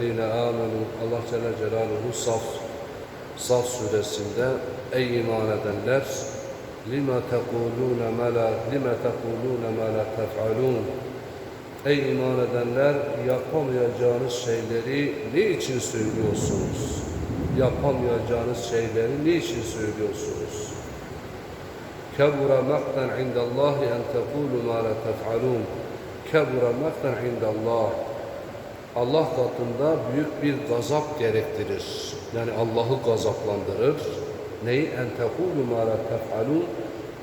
eyyühellezine amenu Allah Celle Celaluhu Saf Saf suresinde ey iman edenler lima tekulune ma la lima tekulune ma la tef'alun Ey iman edenler yapamayacağınız şeyleri ne için söylüyorsunuz? Yapamayacağınız şeyleri ne için söylüyorsunuz? Kebura maktan indallahi en tekulu ma la tef'alun. Kebura maktan indallah. Allah katında büyük bir gazap gerektirir. Yani Allah'ı gazaplandırır. Neyi? En la tef'alun.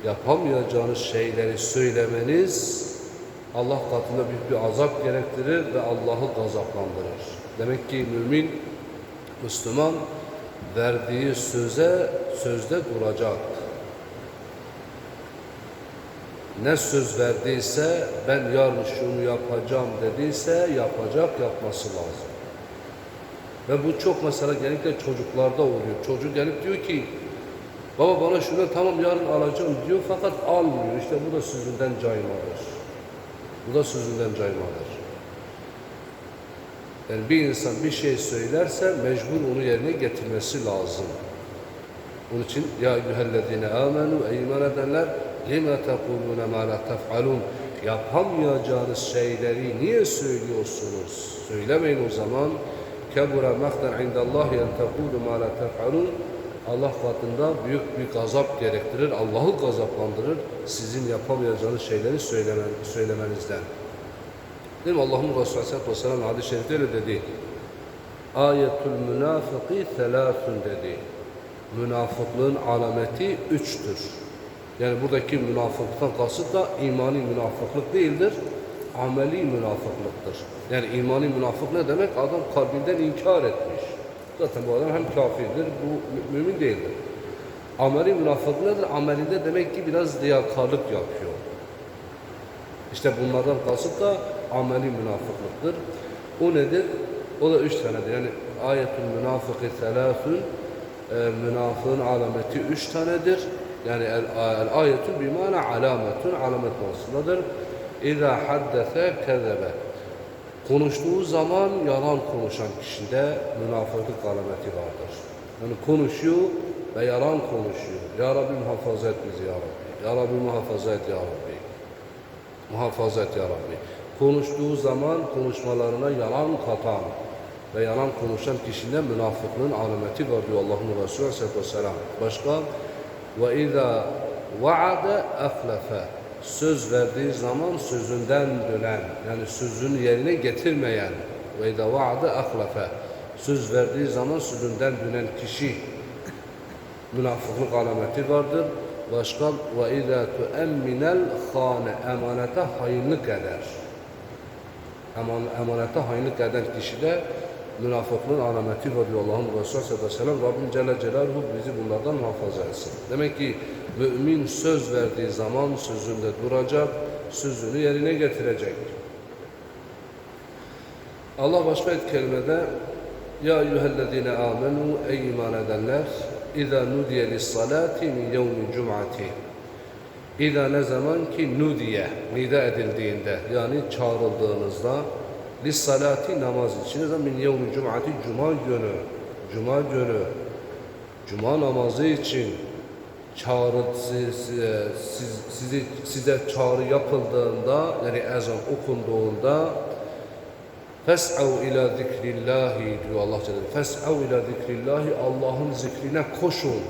Yapamayacağınız şeyleri söylemeniz Allah katında büyük bir azap gerektirir ve Allah'ı gazaplandırır. Demek ki mümin, Müslüman verdiği söze, sözde duracak. Ne söz verdiyse, ben yarın şunu yapacağım dediyse yapacak, yapması lazım. Ve bu çok mesela genellikle çocuklarda oluyor. Çocuk gelip diyor ki, baba bana şunu tamam yarın alacağım diyor fakat almıyor. İşte bu da sözünden caymadır. Bu da sözünden caymadır. Yani bir insan bir şey söylerse mecbur onu yerine getirmesi lazım. Onun için ya eyyühellezine amenu ey iman edenler lima tekulune ma la tef'alun yapamayacağınız şeyleri niye söylüyorsunuz? Söylemeyin o zaman. Kebura maktan indallahi en tekulu ma la tef'alun Allah katında büyük bir gazap gerektirir. Allah'ı gazaplandırır sizin yapamayacağınız şeyleri söylemen, söylemenizden. Değil mi? Allah'ın Resulü Aleyhisselatü Vesselam hadis-i şerifte öyle dedi. Ayetul münafıkı selâsün dedi. Münafıklığın alameti üçtür. Yani buradaki münafıklıktan kasıt da imani münafıklık değildir. Ameli münafıklıktır. Yani imani münafık ne demek? Adam kalbinden inkar etmiş. Zaten bu adam hem kafirdir, bu mü- mümin değildir. Ameli münafık nedir? Amelinde demek ki biraz riyakarlık yapıyor. İşte bunlardan kasıt da ameli münafıklıktır. O nedir? O da üç tanedir. Yani ayetul münafıkı selâsün e, münafığın alameti üç tanedir. Yani el, ayetul bimana alametun alamet manasındadır. İzâ haddese kezebe. Konuştuğu zaman yalan konuşan kişide münafıklık alameti vardır. Yani konuşuyor ve yalan konuşuyor. Ya Rabbi muhafaza et bizi ya Rabbi. Ya Rabbi muhafaza et ya Rabbi. Muhafaza et ya Rabbi. Konuştuğu zaman konuşmalarına yalan katan ve yalan konuşan kişide münafıklığın alameti var diyor Allah'ın Resulü Aleyhisselatü Vesselam. Başka ve izâ vaade eflefe söz verdiği zaman sözünden dönen yani sözünü yerine getirmeyen ve izâ vaade eflefe söz verdiği zaman sözünden dönen kişi münafıklık alameti vardır. Başka ve izâ tuemminel khâne emanete hainlik eder. Eman, emanete hainlik eden kişi de münafıklığın alameti diyor Allah'ın Resulü sallallahu. Rabbim Celle Celaluhu bizi bunlardan muhafaza etsin. Demek ki mümin söz verdiği zaman sözünde duracak, sözünü yerine getirecek. Allah başka ayet kerimede Ya eyyühellezine amenu ey iman edenler İza nudiye lissalati min yevmi cum'ati İza ne zaman ki nudiye nida edildiğinde yani çağrıldığınızda lissalati namaz için ne zaman min yevmi cum'ati cuma günü cuma günü cuma namazı için çağrı size, siz, sizi, size çağrı yapıldığında yani ezan okunduğunda Fes'av ila zikrillahi diyor Allah Celle. Fes'av ila zikrillahi Allah'ın zikrine koşun.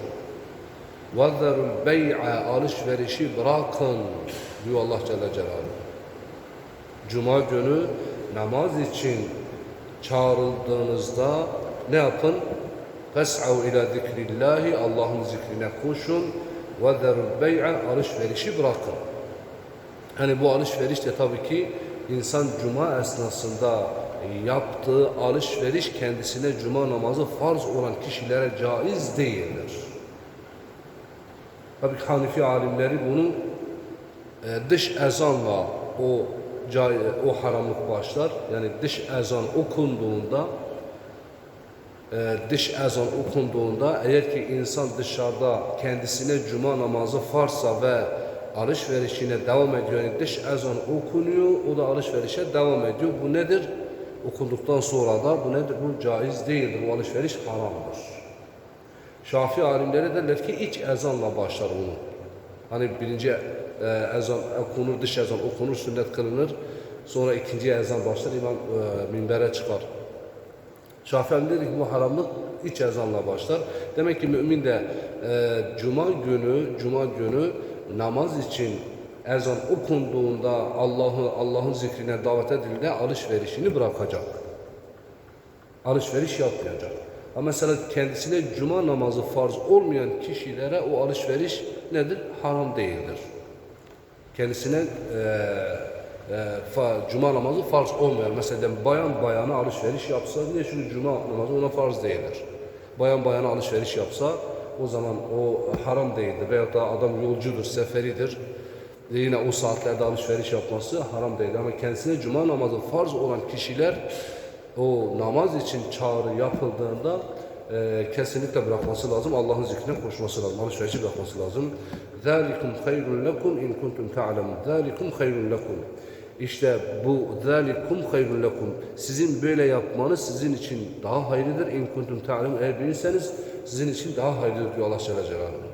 Vezzerul bey'a alışverişi bırakın diyor Allah Celle Celaluhu. Cuma günü namaz için çağrıldığınızda ne yapın? Fes'av ila zikrillahi Allah'ın zikrine koşun. Vezzerul bey'a alışverişi bırakın. Hani bu alışveriş de tabii ki insan cuma esnasında yaptığı alışveriş kendisine cuma namazı farz olan kişilere caiz değildir. Tabii ki Hanifi alimleri bunu e, dış ezanla o o haramlık başlar. Yani dış ezan okunduğunda e, dış ezan okunduğunda eğer ki insan dışarıda kendisine cuma namazı farsa ve alışverişine devam ediyor. Yani dış ezan okunuyor, o da alışverişe devam ediyor. Bu nedir? okunduktan sonra da bu nedir? Bu caiz değildir. Bu alışveriş haramdır. Şafii alimleri derler ki iç ezanla başlar onu. Hani birinci e, ezan okunur, dış ezan okunur, sünnet kılınır. Sonra ikinci ezan başlar, imam e, minbere çıkar. Şafii dedi ki bu haramlık iç ezanla başlar. Demek ki mümin de e, cuma günü, cuma günü namaz için ezan okunduğunda Allah'ı Allah'ın zikrine davet edildiğinde alışverişini bırakacak. Alışveriş yapmayacak. Ama mesela kendisine cuma namazı farz olmayan kişilere o alışveriş nedir? Haram değildir. Kendisine e, e, fa, cuma namazı farz olmayan, mesela bayan bayana alışveriş yapsa, niye çünkü cuma namazı ona farz değildir. Bayan bayana alışveriş yapsa, o zaman o haram değildir. Veyahut da adam yolcudur, seferidir. E yine o saatlerde alışveriş yapması haram değil. Ama kendisine cuma namazı farz olan kişiler o namaz için çağrı yapıldığında e, kesinlikle bırakması lazım. Allah'ın zikrine koşması lazım. Alışverişi bırakması lazım. ذَٰلِكُمْ خَيْرٌ لَكُمْ اِنْ كُنْتُمْ تَعْلَمُونَ ذَٰلِكُمْ خَيْرٌ لَكُمْ İşte bu ذَٰلِكُمْ خَيْرٌ لَكُمْ Sizin böyle yapmanız sizin için daha hayırlıdır. اِنْ كُنْتُمْ تَعْلَمُونَ Eğer bilirseniz sizin için daha hayırlıdır diyor Allah Celle Celaluhu.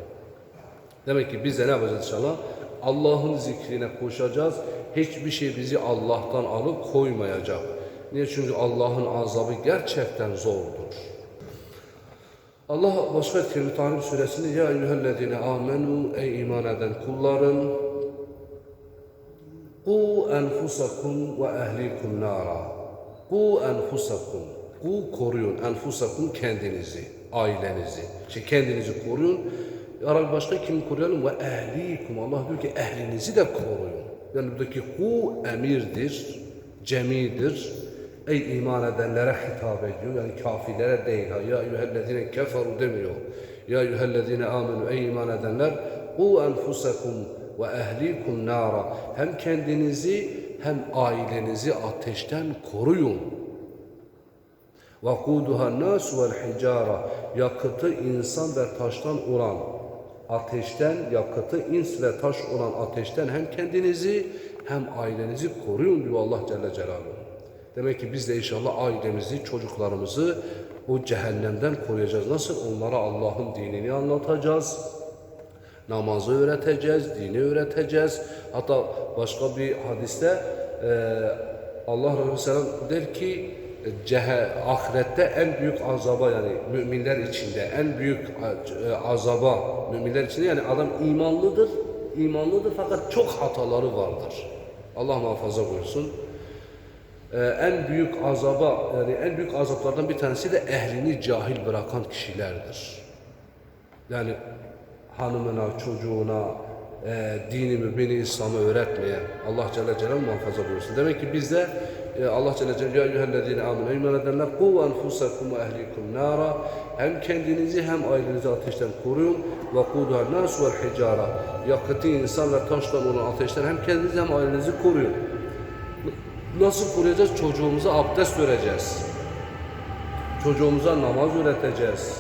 Demek ki biz de ne yapacağız inşallah? Allah'ın zikrine koşacağız. Hiçbir şey bizi Allah'tan alıp koymayacak. Niye? Çünkü Allah'ın azabı gerçekten zordur. Allah bir kelime Tahrim suresinde Ya eyyühellezine amenu ey iman eden kullarım Ku enfusakum ve ehlikum nara Ku enfusakum Ku koruyun enfusakum kendinizi, ailenizi. İşte kendinizi koruyun. Arabi başka kimi koruyalım? Ve ehlikum. Allah diyor ki ehlinizi de koruyun. Yani buradaki ku emirdir, cemidir. Ey iman edenlere hitap ediyor. Yani kafirlere değil. Ha. Ya eyyühellezine keferu demiyor. Ya eyyühellezine amenu. Ey iman edenler. Ku enfusakum ve ehlikum nara. Hem kendinizi hem ailenizi ateşten koruyun. وَقُودُهَا النَّاسُ وَالْحِجَارَ Yakıtı insan ve taştan olan ateşten, yakıtı ins ve taş olan ateşten hem kendinizi hem ailenizi koruyun diyor Allah Celle Celaluhu. Demek ki biz de inşallah ailemizi, çocuklarımızı o cehennemden koruyacağız. Nasıl? Onlara Allah'ın dinini anlatacağız. Namazı öğreteceğiz, dini öğreteceğiz. Hatta başka bir hadiste e, Allah Resulü der ki cehe, ahirette en büyük azaba yani müminler içinde en büyük e, azaba müminler içinde yani adam imanlıdır, imanlıdır fakat çok hataları vardır. Allah muhafaza buyursun. Ee, en büyük azaba yani en büyük azaplardan bir tanesi de ehlini cahil bırakan kişilerdir. Yani hanımına, çocuğuna, e, dini mübini İslam'ı öğretmeyen Allah Celle Celaluhu muhafaza buyursun. Demek ki biz de e, Allah Celle Celaluhu ya eyyühellezine amenu iman edenler ku enfusakum ve ehlikum nara hem kendinizi hem ailenizi ateşten koruyun ve kuduha nas vel hicara yakıtı insan ve taştan olan ateşten hem kendinizi hem ailenizi koruyun. Nasıl koruyacağız? Çocuğumuza abdest vereceğiz. Çocuğumuza namaz öğreteceğiz.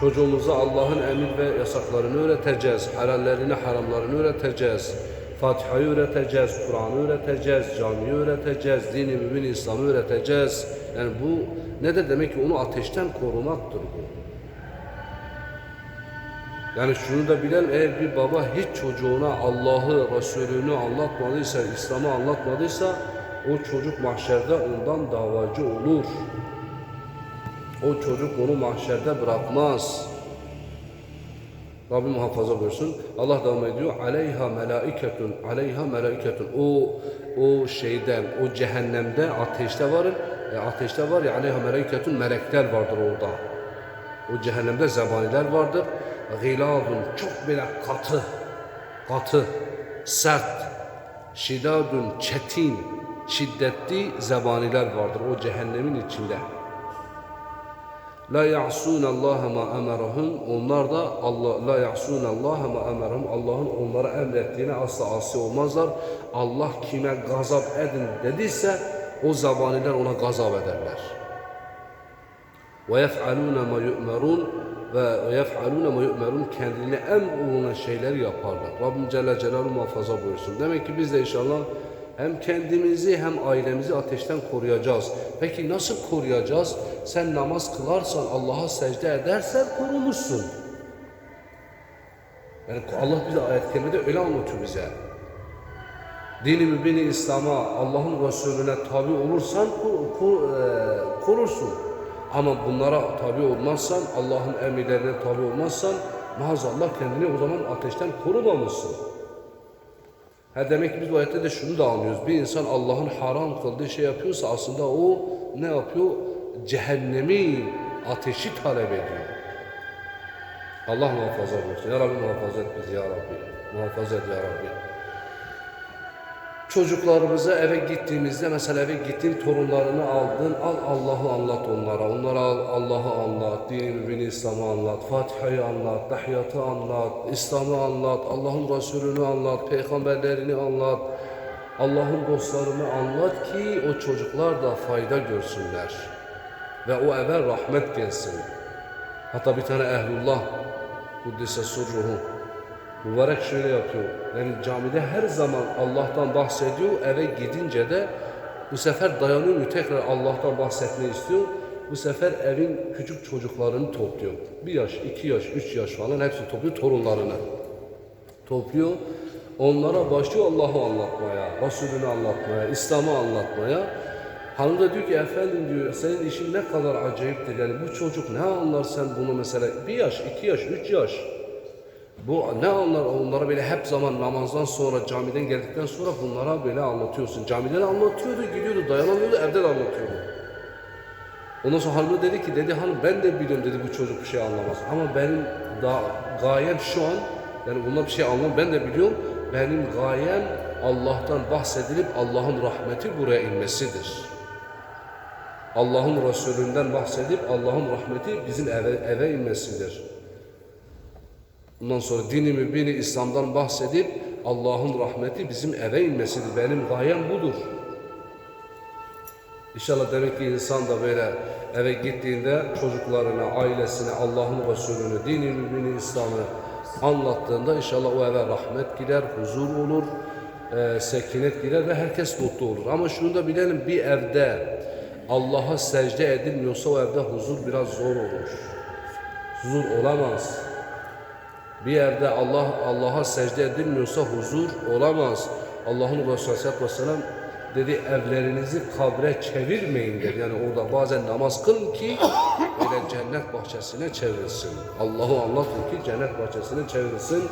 Çocuğumuza Allah'ın emir ve yasaklarını öğreteceğiz. Helallerini, haramlarını öğreteceğiz. Fatiha'yı öğreteceğiz, Kur'an'ı öğreteceğiz, camiyi öğreteceğiz, dini mümin İslam'ı öğreteceğiz. Yani bu ne de demek ki onu ateşten korumaktır bu. Yani şunu da bilen eğer bir baba hiç çocuğuna Allah'ı, Resulünü anlatmadıysa, İslam'ı anlatmadıysa o çocuk mahşerde ondan davacı olur. O çocuk onu mahşerde bırakmaz. Rabbim muhafaza buyursun. Allah devam ediyor. Aleyha melaiketun, aleyha melaiketun. O o şeyden, o cehennemde, ateşte var. E, ateşte var ya aleyha melaiketun melekler vardır orada. O cehennemde zebaniler vardır. Gilabun çok böyle katı, katı, sert, şidadun çetin, şiddetli zebaniler vardır o cehennemin içinde. La ya'sun Allah ma emerahum. Onlar da Allah la ya'sun Allah ma emerahum. Allah'ın onlara emrettiğine asla asi olmazlar. Allah kime gazap edin dediyse o zabaniler ona gazap ederler. Ve yef'aluna ma yu'merun ve yef'aluna ma yu'merun kendilerine emrolunan şeyleri yaparlar. Rabbim Celle Celaluhu muhafaza buyursun. Demek ki biz de inşallah Hem kendimizi hem ailemizi ateşten koruyacağız. Peki nasıl koruyacağız? Sen namaz kılarsan, Allah'a secde edersen korunursun. Yani Allah bize ayet-i kerimede öyle anlatıyor bize. Dini mübini İslam'a, Allah'ın Resulüne tabi olursan kur, kur, e, korursun. Ama bunlara tabi olmazsan, Allah'ın emirlerine tabi olmazsan maazallah kendini o zaman ateşten korumamışsın. Ha demek biz bu ayette de şunu da anlıyoruz. Bir insan Allah'ın haram kıldığı şey yapıyorsa aslında o ne yapıyor? Cehennemi ateşi talep ediyor. Allah muhafaza buyursun. Ya Rabbi muhafaza et bizi ya Rabbi. Muhafaza et ya Rabbi. Çocuklarımıza eve gittiğimizde mesela eve gittin torunlarını aldın al Allah'ı anlat onlara. Onlara al Allah'ı anlat, dini mübini İslam'ı anlat, Fatiha'yı anlat, Tahiyyat'ı anlat, İslam'ı anlat, Allah'ın Resulü'nü anlat, peygamberlerini anlat. Allah'ın dostlarını anlat ki o çocuklar da fayda görsünler. Ve o eve rahmet gelsin. Hatta bir tane ehlullah Kuddise surruhu mübarek şöyle yapıyor. Yani camide her zaman Allah'tan bahsediyor. Eve gidince de bu sefer dayanıyor tekrar Allah'tan bahsetmeyi istiyor. Bu sefer evin küçük çocuklarını topluyor. Bir yaş, iki yaş, üç yaş falan hepsini topluyor torunlarını. Topluyor. Onlara başlıyor Allah'ı anlatmaya, Resulünü anlatmaya, İslam'ı anlatmaya. Hanım da diyor ki efendim diyor senin işin ne kadar acayiptir yani bu çocuk ne anlar sen bunu mesela bir yaş, iki yaş, üç yaş. Bu ne anlar onlara böyle hep zaman namazdan sonra camiden geldikten sonra bunlara böyle anlatıyorsun. Camiden anlatıyordu gidiyordu dayanamıyordu evde de anlatıyordu. Ondan sonra hanım dedi ki dedi hanım ben de biliyorum dedi bu çocuk bir şey anlamaz. Ama benim da gayem şu an yani bunlar bir şey anlam ben de biliyorum. Benim gayem Allah'tan bahsedilip Allah'ın rahmeti buraya inmesidir. Allah'ın Resulünden bahsedip Allah'ın rahmeti bizim eve, eve inmesidir. Ondan sonra dini mübini İslam'dan bahsedip Allah'ın rahmeti bizim eve inmesidir. Benim gayem budur. İnşallah demek ki insan da böyle eve gittiğinde çocuklarına, ailesine, Allah'ın Resulünü, dini mübini İslam'ı anlattığında inşallah o eve rahmet gider, huzur olur, e, sekinet gider ve herkes mutlu olur. Ama şunu da bilelim bir evde Allah'a secde edilmiyorsa o evde huzur biraz zor olur. Huzur olamaz. Bir yerde Allah Allah'a secde edilmiyorsa huzur olamaz. Allah'ın Resulü Aleyhisselatü Vesselam dedi evlerinizi kabre çevirmeyin dedi. Yani orada bazen namaz kılın ki böyle cennet bahçesine çevrilsin. Allah'ı anlatın ki cennet bahçesine çevrilsin.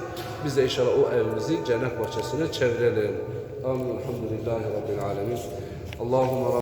Biz de inşallah o evimizi cennet bahçesine çevirelim. Amin. Elhamdülillahi Rabbil Alemin. Allahümme